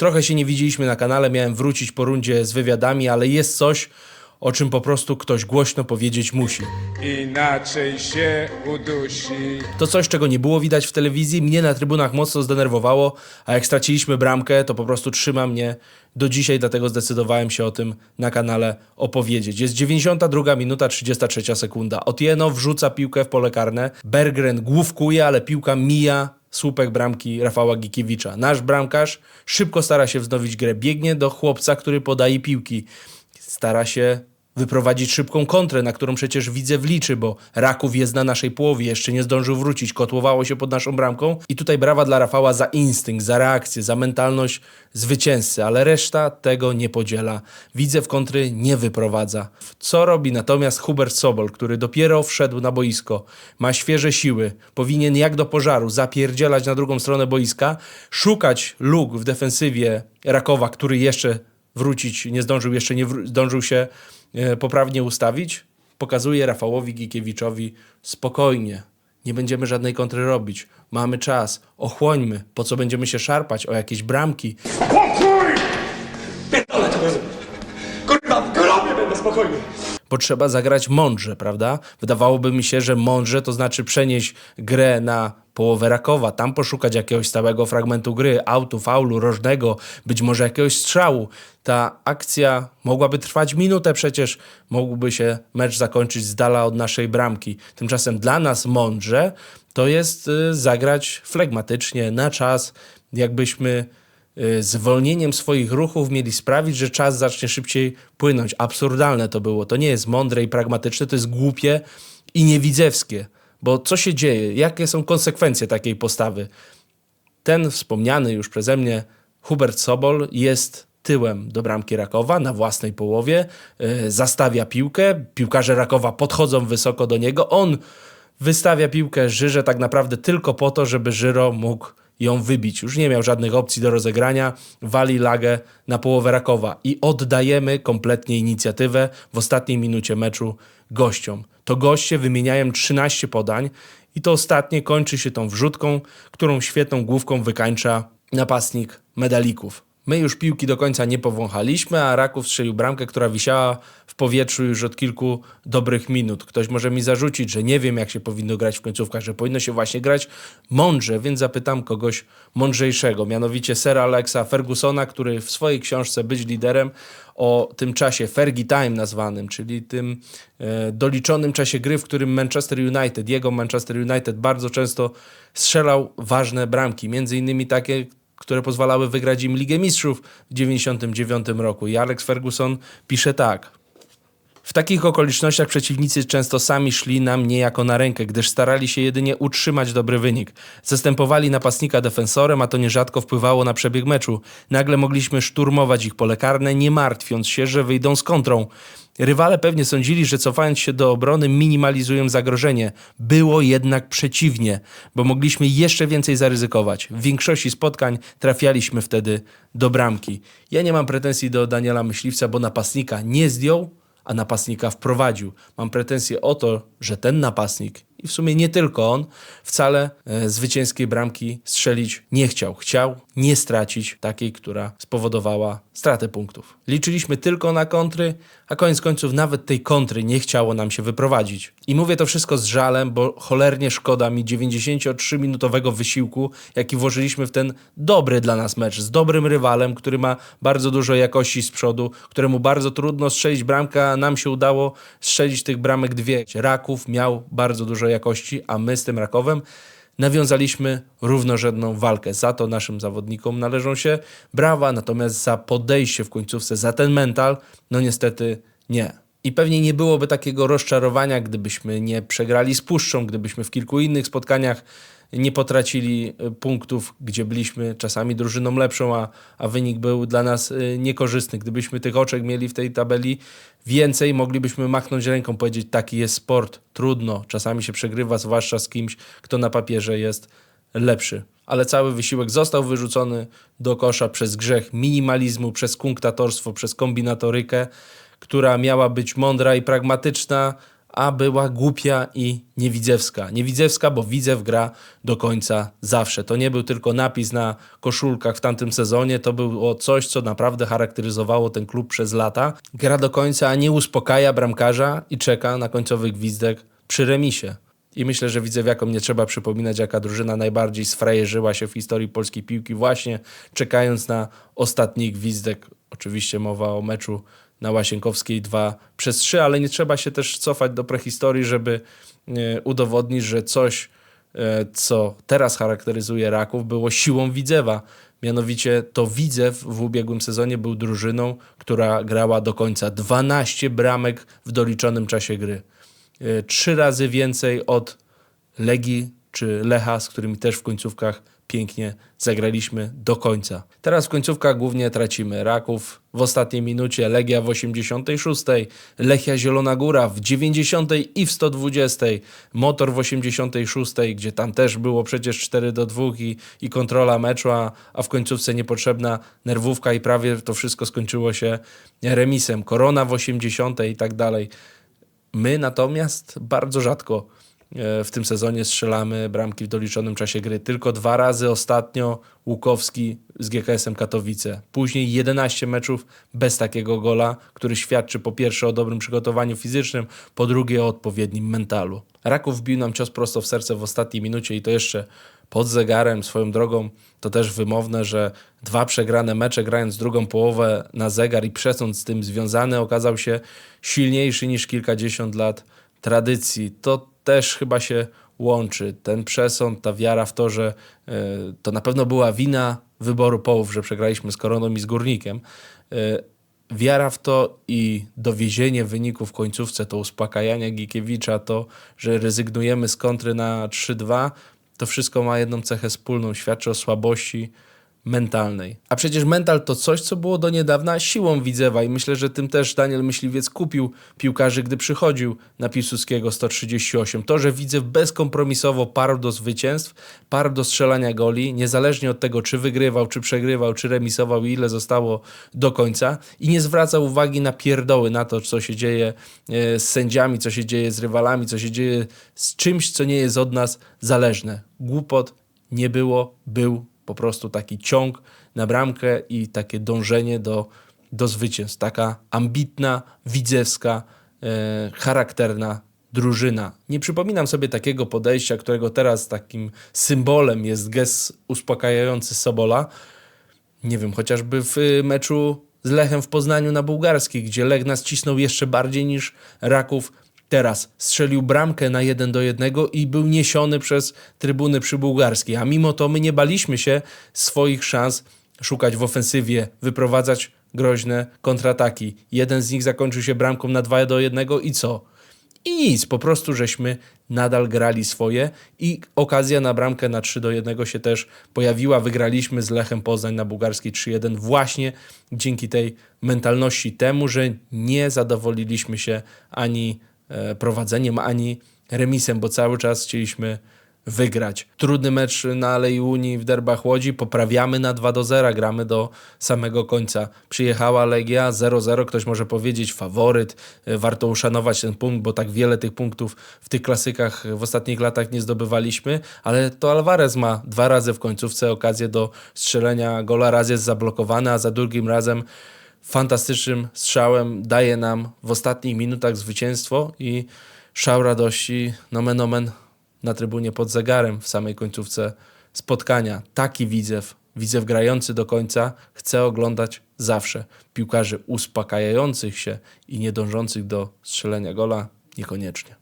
Trochę się nie widzieliśmy na kanale, miałem wrócić po rundzie z wywiadami, ale jest coś, o czym po prostu ktoś głośno powiedzieć musi. Inaczej się udusi. To coś, czego nie było widać w telewizji, mnie na trybunach mocno zdenerwowało, a jak straciliśmy bramkę, to po prostu trzyma mnie do dzisiaj, dlatego zdecydowałem się o tym na kanale opowiedzieć. Jest 92 minuta, 33 sekunda. Otieno wrzuca piłkę w pole karne, Berggren główkuje, ale piłka mija słupek bramki Rafała Gikiewicza. Nasz bramkarz szybko stara się wznowić grę, biegnie do chłopca, który podaje piłki. Stara się wyprowadzić szybką kontrę, na którą przecież Widzew liczy, bo Raków jest na naszej połowie, jeszcze nie zdążył wrócić, kotłowało się pod naszą bramką i tutaj brawa dla Rafała za instynkt, za reakcję, za mentalność zwycięzcy, ale reszta tego nie podziela. Widzew kontry nie wyprowadza. Co robi natomiast Hubert Sobol, który dopiero wszedł na boisko, ma świeże siły, powinien jak do pożaru zapierdzielać na drugą stronę boiska, szukać luk w defensywie Rakowa, który jeszcze wrócić nie zdążył, jeszcze nie zdążył się poprawnie ustawić, pokazuje Rafałowi Gikiewiczowi spokojnie. Nie będziemy żadnej kontry robić. Mamy czas. Ochłońmy. Po co będziemy się szarpać o jakieś bramki? Spokój! Pierdolę to rozumiem. Kurwa, w grobie będę spokojny. bo trzeba zagrać mądrze, prawda? Wydawałoby mi się, że mądrze to znaczy przenieść grę na połowę Rakowa, tam poszukać jakiegoś stałego fragmentu gry, autu, faulu, rożnego, być może jakiegoś strzału. Ta akcja mogłaby trwać minutę przecież, mógłby się mecz zakończyć z dala od naszej bramki. Tymczasem dla nas mądrze to jest y, zagrać flegmatycznie, na czas, jakbyśmy y, zwolnieniem swoich ruchów mieli sprawić, że czas zacznie szybciej płynąć. Absurdalne to było. To nie jest mądre i pragmatyczne, to jest głupie i niewidzewskie. Bo co się dzieje? Jakie są konsekwencje takiej postawy? Ten wspomniany już przeze mnie Hubert Sobol jest tyłem do bramki Rakowa na własnej połowie, y, zastawia piłkę, piłkarze Rakowa podchodzą wysoko do niego, on wystawia piłkę Żyrze tak naprawdę tylko po to, żeby Żyro mógł ją wybić. Już nie miał żadnych opcji do rozegrania, wali lagę na połowę Rakowa i oddajemy kompletnie inicjatywę w ostatniej minucie meczu gościom. To goście wymieniają 13 podań i to ostatnie kończy się tą wrzutką, którą świetną główką wykańcza napastnik medalików. My już piłki do końca nie powąchaliśmy, a Raków strzelił bramkę, która wisiała w powietrzu już od kilku dobrych minut. Ktoś może mi zarzucić, że nie wiem, jak się powinno grać w końcówkach, że powinno się właśnie grać mądrze, więc zapytam kogoś mądrzejszego, mianowicie Sera Alexa Fergusona, który w swojej książce Być liderem o tym czasie Fergie Time nazwanym, czyli tym e, doliczonym czasie gry, w którym Manchester United, jego Manchester United bardzo często strzelał ważne bramki, między innymi takie, które pozwalały wygrać im Ligę Mistrzów w 1999 roku. I Alex Ferguson pisze tak. W takich okolicznościach przeciwnicy często sami szli nam niejako na rękę, gdyż starali się jedynie utrzymać dobry wynik. Zastępowali napastnika defensorem, a to nierzadko wpływało na przebieg meczu. Nagle mogliśmy szturmować ich pole karne, nie martwiąc się, że wyjdą z kontrą. Rywale pewnie sądzili, że cofając się do obrony minimalizują zagrożenie. Było jednak przeciwnie, bo mogliśmy jeszcze więcej zaryzykować. W większości spotkań trafialiśmy wtedy do bramki. Ja nie mam pretensji do Daniela Myśliwca, bo napastnika nie zdjął, a napastnika wprowadził. Mam pretensje o to, że ten napastnik, i w sumie nie tylko on, wcale e, zwycięskiej bramki strzelić nie chciał. Chciał nie stracić takiej, która spowodowała stratę punktów. Liczyliśmy tylko na kontry, a koniec końców nawet tej kontry nie chciało nam się wyprowadzić. I mówię to wszystko z żalem, bo cholernie szkoda mi 93-minutowego wysiłku, jaki włożyliśmy w ten dobry dla nas mecz, z dobrym rywalem, który ma bardzo dużo jakości z przodu, któremu bardzo trudno strzelić bramkę, a nam się udało strzelić tych bramek dwie. Raków miał bardzo dużo jakości, a my z tym Rakowem nawiązaliśmy równorzędną walkę. Za to naszym zawodnikom należą się brawa, natomiast za podejście w końcówce, za ten mental, no niestety nie. I pewnie nie byłoby takiego rozczarowania, gdybyśmy nie przegrali z Puszczą, gdybyśmy w kilku innych spotkaniach nie potracili y, punktów, gdzie byliśmy czasami drużyną lepszą, a, a wynik był dla nas y, niekorzystny. Gdybyśmy tych oczek mieli w tej tabeli więcej, moglibyśmy machnąć ręką, powiedzieć, taki jest sport, trudno, czasami się przegrywa, zwłaszcza z kimś, kto na papierze jest lepszy. Ale cały wysiłek został wyrzucony do kosza przez grzech minimalizmu, przez kunktatorstwo, przez kombinatorykę, która miała być mądra i pragmatyczna, a była głupia i niewidzewska. Niewidzewska, bo Widzew gra do końca zawsze. To nie był tylko napis na koszulkach w tamtym sezonie, to było coś, co naprawdę charakteryzowało ten klub przez lata. Gra do końca, a nie uspokaja bramkarza i czeka na końcowy gwizdek przy remisie. I myślę, że widzewiakom nie trzeba przypominać, jaka drużyna najbardziej sfrajerzyła się w historii polskiej piłki, właśnie czekając na ostatni gwizdek. Oczywiście mowa o meczu na Łasienkowskiej 2 przez 3, ale nie trzeba się też cofać do prehistorii, żeby e, udowodnić, że coś, e, co teraz charakteryzuje Raków, było siłą Widzewa. Mianowicie to Widzew w ubiegłym sezonie był drużyną, która grała do końca 12 bramek w doliczonym czasie gry. E, Trzy razy więcej od Legii czy Lecha, z którymi też w końcówkach pięknie zagraliśmy do końca. Teraz w końcówkach głównie tracimy Raków w ostatniej minucie, Legia w 86, Lechia Zielona Góra w 90 i w 120, Motor w 86, gdzie tam też było przecież 4 do 2 i, i kontrola meczu, a, a w końcówce niepotrzebna nerwówka i prawie to wszystko skończyło się remisem. Korona w 80 i tak dalej. My natomiast bardzo rzadko w tym sezonie strzelamy bramki w doliczonym czasie gry. Tylko dwa razy ostatnio Łukowski z GKS-em Katowice. Później 11 meczów bez takiego gola, który świadczy po pierwsze o dobrym przygotowaniu fizycznym, po drugie o odpowiednim mentalu. Raków wbił nam cios prosto w serce w ostatniej minucie i to jeszcze pod zegarem, swoją drogą. To też wymowne, że dwa przegrane mecze grając drugą połowę na zegar i przesąd z tym związany okazał się silniejszy niż kilkadziesiąt lat tradycji. To też chyba się łączy. Ten przesąd, ta wiara w to, że e, to na pewno była wina wyboru połów, że przegraliśmy z Koroną i z Górnikiem. E, wiara w to i dowiezienie wyniku w końcówce, to uspokajanie Gikiewicza, to, że rezygnujemy z kontry na 3-2, to wszystko ma jedną cechę wspólną, świadczy o słabości mentalnej. A przecież mental to coś, co było do niedawna siłą Widzewa i myślę, że tym też Daniel Myśliwiec kupił piłkarzy, gdy przychodził na Piłsudskiego 138. To, że Widzew bezkompromisowo parł do zwycięstw, parł do strzelania goli, niezależnie od tego, czy wygrywał, czy przegrywał, czy remisował i ile zostało do końca i nie zwracał uwagi na pierdoły, na to, co się dzieje e, z sędziami, co się dzieje z rywalami, co się dzieje z czymś, co nie jest od nas zależne. Głupot nie było, był po prostu taki ciąg na bramkę i takie dążenie do, do zwycięstw. Taka ambitna, widzewska, e, charakterna drużyna. Nie przypominam sobie takiego podejścia, którego teraz takim symbolem jest gest uspokajający Sobola. Nie wiem, chociażby w y, meczu z Lechem w Poznaniu na bułgarskiej, gdzie Lech nas cisnął jeszcze bardziej niż Raków teraz. Strzelił bramkę na 1 do 1 i był niesiony przez trybuny przybułgarskiej. A mimo to my nie baliśmy się swoich szans szukać w ofensywie, wyprowadzać groźne kontrataki. Jeden z nich zakończył się bramką na 2 do 1 i co? I nic, po prostu żeśmy nadal grali swoje i okazja na bramkę na 3 do 1 się też pojawiła. Wygraliśmy z Lechem Poznań na bułgarskiej 3-1 właśnie dzięki tej mentalności temu, że nie zadowoliliśmy się ani prowadzeniem, ani remisem, bo cały czas chcieliśmy wygrać. Trudny mecz na Alei Unii w derbach Łodzi, poprawiamy na 2 do 0, gramy do samego końca. Przyjechała Legia 0-0, ktoś może powiedzieć faworyt, e, warto uszanować ten punkt, bo tak wiele tych punktów w tych klasykach w ostatnich latach nie zdobywaliśmy, ale to Alvarez ma dwa razy w końcówce okazję do strzelenia gola, raz jest zablokowany, a za drugim razem fantastycznym strzałem daje nam w ostatnich minutach zwycięstwo i szał radości, nomen omen, na trybunie pod zegarem w samej końcówce spotkania. Taki widzew, widzew grający do końca, chce oglądać zawsze. Piłkarzy uspokajających się i nie dążących do strzelenia gola niekoniecznie.